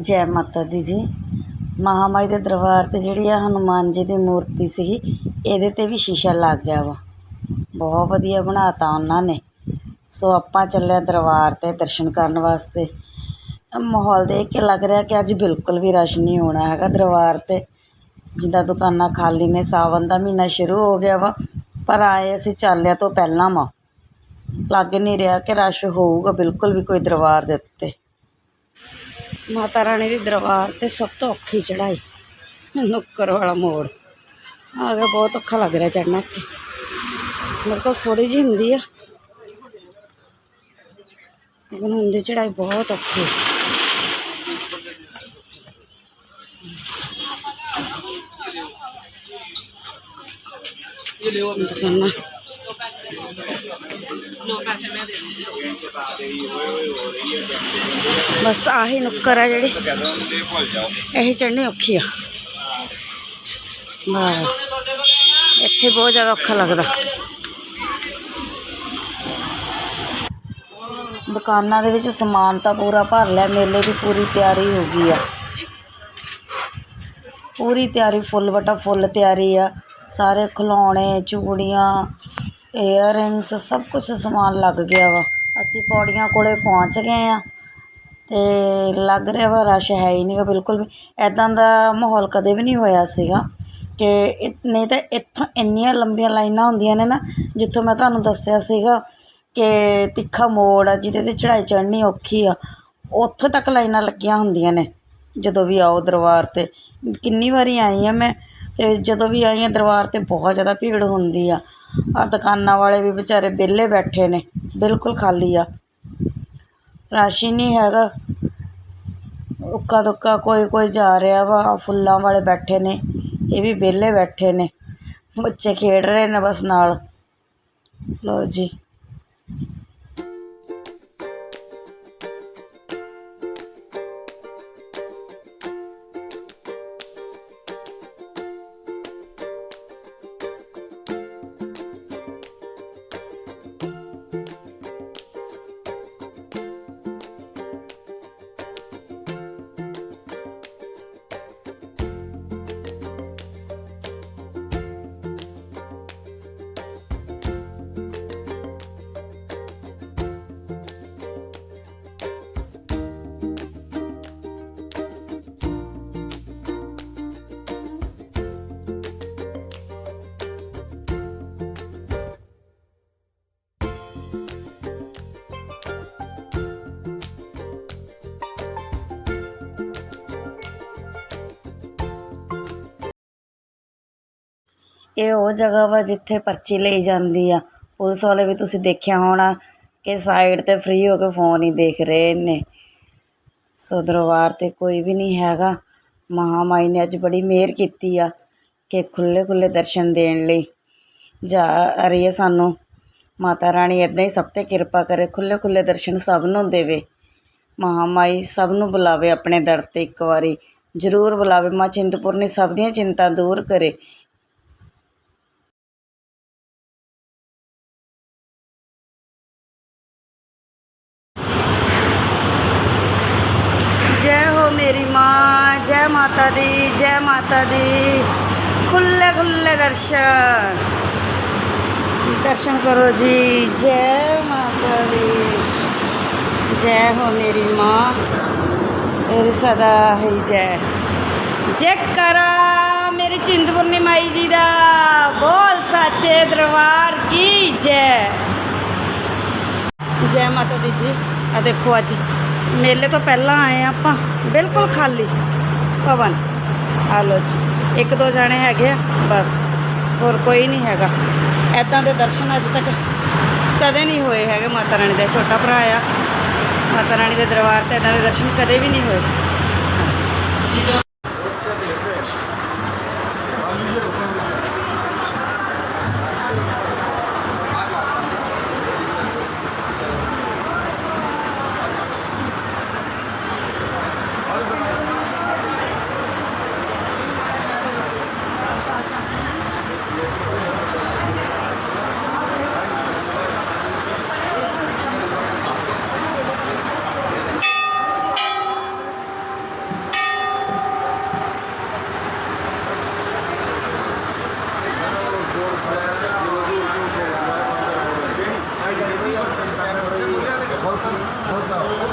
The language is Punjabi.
ਜੈ ਮਾਤਾ ਦੀ ਜੀ। ਮਹਾਮਾਈ ਦੇ ਦਰਬਾਰ 'ਤੇ ਜਿਹੜੀ ਆ ਹਨੂੰਮਾਨ ਜੀ ਦੀ ਮੂਰਤੀ ਸੀਗੀ, ਇਹਦੇ 'ਤੇ ਵੀ ਸ਼ੀਸ਼ਾ ਲੱਗ ਗਿਆ ਵਾ। ਬਹੁਤ ਵਧੀਆ ਬਣਾ ਤਾ ਉਹਨਾਂ ਨੇ। ਸੋ ਆਪਾਂ ਚੱਲੇ ਦਰਬਾਰ 'ਤੇ ਦਰਸ਼ਨ ਕਰਨ ਵਾਸਤੇ। ਮਾਹੌਲ ਦੇਖ ਕੇ ਲੱਗ ਰਿਹਾ ਕਿ ਅੱਜ ਬਿਲਕੁਲ ਵੀ ਰਸ਼ ਨਹੀਂ ਹੋਣਾ ਹੈਗਾ ਦਰਬਾਰ 'ਤੇ। ਜਿੱਦਾਂ ਦੁਕਾਨਾਂ ਖਾਲੀ ਨੇ, ਸਾਵਨ ਦਾ ਮਹੀਨਾ ਸ਼ੁਰੂ ਹੋ ਗਿਆ ਵਾ, ਪਰ ਆਏ ਅਸੀਂ ਚਾਲਿਆਂ ਤੋਂ ਪਹਿਲਾਂ ਵਾ। ਲੱਗ ਨਹੀਂ ਰਿਹਾ ਕਿ ਰਸ਼ ਹੋਊਗਾ ਬਿਲਕੁਲ ਵੀ ਕੋਈ ਦਰਬਾਰ ਦੇ ਉੱਤੇ। ਮਾਤਾ ਰਾਣੀ ਦੀ ਦਰਬਾਰ 'ਤੇ ਸਭ ਤੋਂ ਔਖੀ ਚੜ੍ਹਾਈ ਨੁੱਕਰ ਵਾਲਾ ਮੋੜ। ਆ ਗਿਆ ਬਹੁਤ ਔਖਾ ਲੱਗ ਰਿਹਾ ਚੜ੍ਹਨਾ ਇੱਥੇ। ਮੇਰੇ ਕੋਲ ਥੋੜੀ ਜਿਹੀ ਹੁੰਦੀ ਆ। ਲੇਕਿਨ ਹੁੰਦੀ ਚੜ੍ਹਾਈ ਬਹੁਤ ਔਖੀ ਹੈ ਦੁਕਾਨਾਂ। ਬਸ ਆਹੀ ਨੁੱਕਰ ਆ ਜਿਹੜੇ। ਇਹ ਚੜ੍ਹਨੀ ਔਖੀ ਆ। ਵਾਹ ਇੱਥੇ ਬਹੁਤ ਜ਼ਿਆਦਾ ਔਖਾ ਲੱਗਦਾ। ਦੁਕਾਨਾਂ ਦੇ ਵਿੱਚ ਸਮਾਨ ਤਾਂ ਪੂਰਾ ਭਰ ਲਿਆ। ਮੇਲੇ ਦੀ ਪੂਰੀ ਤਿਆਰੀ ਹੋ ਗਈ ਆ। ਪੂਰੀ ਤਿਆਰੀ ਫੁੱਲ ਵਟਾ ਫੁੱਲ ਤਿਆਰੀ ਆ। ਸਾਰੇ ਖਿਲੌਣੇ, ਚੂੜੀਆਂ ਏਅਰ ਰਿੰਗਸ ਸਭ ਕੁਝ ਸਮਾਨ ਲੱਗ ਗਿਆ ਵਾ। ਅਸੀਂ ਪੌੜੀਆਂ ਕੋਲੇ ਪਹੁੰਚ ਗਏ ਆ ਤੇ ਲੱਗ ਰਿਹਾ ਵਾ ਰਸ਼ ਹੈ ਹੀ ਨਹੀਂਗਾ ਬਿਲਕੁਲ ਵੀ। ਐਦਾਂ ਦਾ ਮਾਹੌਲ ਕਦੇ ਵੀ ਨਹੀਂ ਹੋਇਆ ਸੀਗਾ ਕਿ ਨਹੀਂ ਤਾਂ ਇੱਥੋਂ ਇੰਨੀਆਂ ਲੰਬੀਆਂ ਲਾਈਨਾਂ ਹੁੰਦੀਆਂ ਨੇ ਨਾ, ਜਿੱਥੋਂ ਮੈਂ ਤੁਹਾਨੂੰ ਦੱਸਿਆ ਸੀਗਾ ਕਿ ਤਿੱਖਾ ਮੋੜ ਆ, ਜਿਹਦੇ 'ਤੇ ਚੜ੍ਹਾਈ ਚੜ੍ਹਨੀ ਔਖੀ ਆ, ਉੱਥੋਂ ਤੱਕ ਲਾਈਨਾਂ ਲੱਗੀਆਂ ਹੁੰਦੀਆਂ ਨੇ, ਜਦੋਂ ਵੀ ਆਓ ਦਰਬਾਰ 'ਤੇ। ਕਿੰਨੀ ਵਾਰੀ ਆਈ ਆ ਮੈਂ ਅਤੇ ਜਦੋਂ ਵੀ ਆਈ ਹਾਂ ਦਰਬਾਰ 'ਤੇ ਬਹੁਤ ਜ਼ਿਆਦਾ ਭੀੜ ਹੁੰਦੀ ਆ। ਆ ਦੁਕਾਨਾਂ ਵਾਲੇ ਵੀ ਵਿਚਾਰੇ ਵਿਹਲੇ ਬੈਠੇ ਨੇ, ਬਿਲਕੁਲ ਖਾਲੀ ਆ। ਰਸ਼ ਹੀ ਨਹੀਂ ਹੈਗਾ। ਉੱਕਾ ਦੁੱਕਾ ਕੋਈ ਕੋਈ ਜਾ ਰਿਹਾ ਵਾ, ਆਹ ਫੁੱਲਾਂ ਵਾਲੇ ਬੈਠੇ ਨੇ, ਇਹ ਵੀ ਵਿਹਲੇ ਬੈਠੇ ਨੇ। ਬੱਚੇ ਖੇਡ ਰਹੇ ਨੇ ਬਸ ਨਾਲ। ਲਓ ਜੀ। ਇਹ ਉਹ ਜਗ੍ਹਾ ਵਾ ਜਿੱਥੇ ਪਰਚੀ ਲਈ ਜਾਂਦੀ ਆ। ਪੁਲਿਸ ਵਾਲੇ ਵੀ ਤੁਸੀਂ ਦੇਖਿਆ ਹੋਣਾ ਕਿ ਸਾਈਡ 'ਤੇ ਫ੍ਰੀ ਹੋ ਕੇ ਫੋਨ ਹੀ ਦੇਖ ਰਹੇ ਨੇ। ਸੋ ਦਰਬਾਰ 'ਤੇ ਕੋਈ ਵੀ ਨਹੀਂ ਹੈਗਾ। ਮਹਾਮਾਈ ਨੇ ਅੱਜ ਬੜੀ ਮਿਹਰ ਕੀਤੀ ਆ ਕਿ ਖੁੱਲ੍ਹੇ ਖੁੱਲ੍ਹੇ ਦਰਸ਼ਨ ਦੇਣ ਲਈ ਜਾ ਰਹੀ ਹੈ ਸਾਨੂੰ। ਮਾਤਾ ਰਾਣੀ ਇੱਦਾਂ ਹੀ ਸਭ 'ਤੇ ਕਿਰਪਾ ਕਰੇ ਖੁੱਲ੍ਹੇ ਖੁੱਲ੍ਹੇ ਦਰਸ਼ਨ ਸਭ ਨੂੰ ਦੇਵੇ। ਮਹਾਮਾਈ ਸਭ ਨੂੰ ਬੁਲਾਵੇ ਆਪਣੇ ਦਰ 'ਤੇ ਇੱਕ ਵਾਰੀ। ਜ਼ਰੂਰ ਬੁਲਾਵੇ। ਮਾਂ ਚਿੰਤਪੁਰਨੀ ਸਭ ਦੀਆਂ ਚਿੰਤਾ ਦੂਰ ਕਰੇ ਜੈ ਹੋ ਮੇਰੀ ਮਾਂ ਜੈ ਮਾਤਾ ਦੀ, ਜੈ ਮਾਤਾ ਦੀ। ਖੁੱਲੇ ਖੁੱਲੇ ਦਰਸ਼ਨ। ਦਰਸ਼ਨ ਕਰੋ ਜੀ, ਜੈ ਮਾਤਾ ਦੀ। ਜੈ ਹੋ ਮੇਰੀ ਮਾਂ। ਤੇਰੀ ਸਦਾ ਹੀ ਜੈ। ਜੈ ਕਰਾ ਮੇਰੀ ਚਿੰਤਪੁਰਨੀ ਮਾਈ ਜੀ ਦਾ, ਬੋਲ ਸਾਚੇ ਦਰਬਾਰ ਕੀ ਜੈ। ਜੈ ਮਾਤਾ ਦੀ ਜੀ ਆ ਦੇਖੋ ਅੱਜ ਮੇਲੇ ਤੋਂ ਪਹਿਲਾਂ ਆਏ ਆ ਆਪਾਂ, ਬਿਲਕੁਲ ਖਾਲੀ। ਪਵਨ ਆ ਲੋ ਜੀ, ਇੱਕ ਦੋ ਜਾਣੇ ਹੈਗੇ ਆ, ਬਸ। ਹੋਰ ਕੋਈ ਨਹੀਂ ਹੈਗਾ। ਐਦਾਂ ਦੇ ਦਰਸ਼ਨ ਅੱਜ ਤੱਕ ਕਦੇ ਨਹੀਂ ਹੋਏ ਹੈਗੇ ਮਾਤਾ ਰਾਣੀ ਦੇ। ਛੋਟਾ ਭਰਾ ਆ। ਮਾਤਾ ਰਾਣੀ ਦੇ ਦਰਬਾਰ ਤੇ ਐਦਾਂ ਦੇ ਦਰਸ਼ਨ ਕਦੇ ਵੀ ਨਹੀਂ ਹੋਏ।